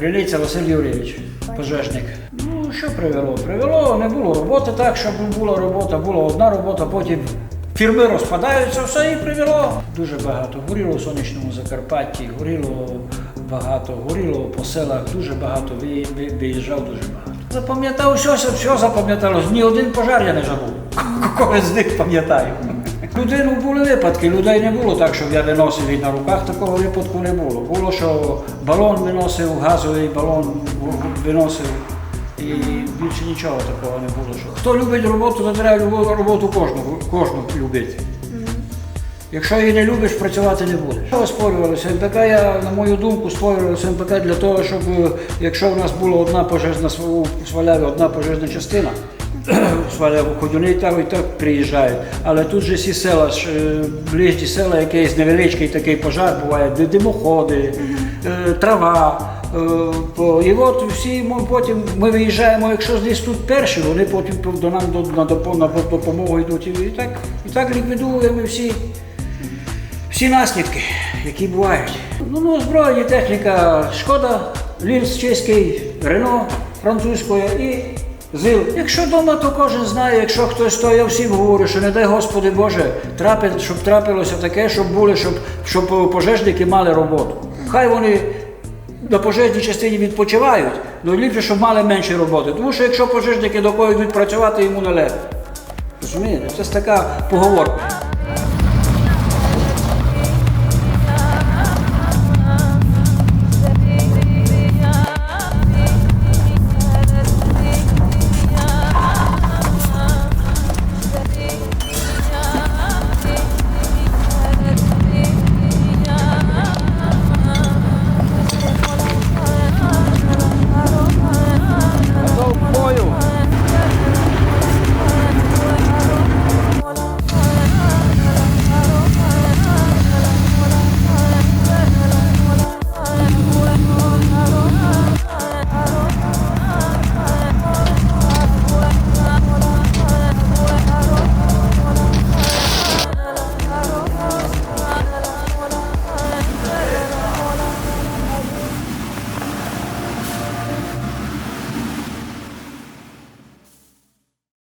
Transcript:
Криниця Василь Юрійович, пожежник. Ну, що привело? Привело, не було роботи так, щоб була робота, була одна робота, потім фірми розпадаються, все і привело. Дуже багато. Горіло в сонячному Закарпатті, горіло багато, горіло по селах, дуже багато, ви- ви- виїжджав дуже багато. Запам'ятав все, все запам'яталось. Ні один пожар я не забув. Когось з них пам'ятаю. Людину були випадки, людей не було так, щоб я виносив і на руках такого випадку не було. Було, що балон виносив, газовий балон виносив. І більше нічого такого не було. Що хто любить роботу, то треба роботу кожну, кожну любити. Якщо її не любиш, працювати не будеш. Що створювалося? МПК, я, на мою думку, створювалося МПК для того, щоб якщо в нас була одна пожежна у Сваляві, одна пожежна частина, ходюни там і так приїжджають. Але тут же всі села, ближні села, якийсь невеличкий такий пожар буває, де димоходи, трава. І от всі ми потім ми виїжджаємо, якщо десь тут перші, вони потім до нам на, допомогу йдуть. І так, і так ліквідуємо всі. Всі наслідки, які бувають. Ну, ну озброєння техніка Шкода, Лінс чеський, Рено французької і ЗИЛ. Якщо вдома, то кожен знає, якщо хтось то я всім говорю, що не дай Господи Боже, трапи, щоб трапилося таке, щоб були, щоб, щоб пожежники мали роботу. Хай вони на пожежній частині відпочивають, але ліпше, щоб мали менше роботи. Тому що якщо пожежники до кого йдуть працювати, йому не легко. Розумієте? Це така поговорка.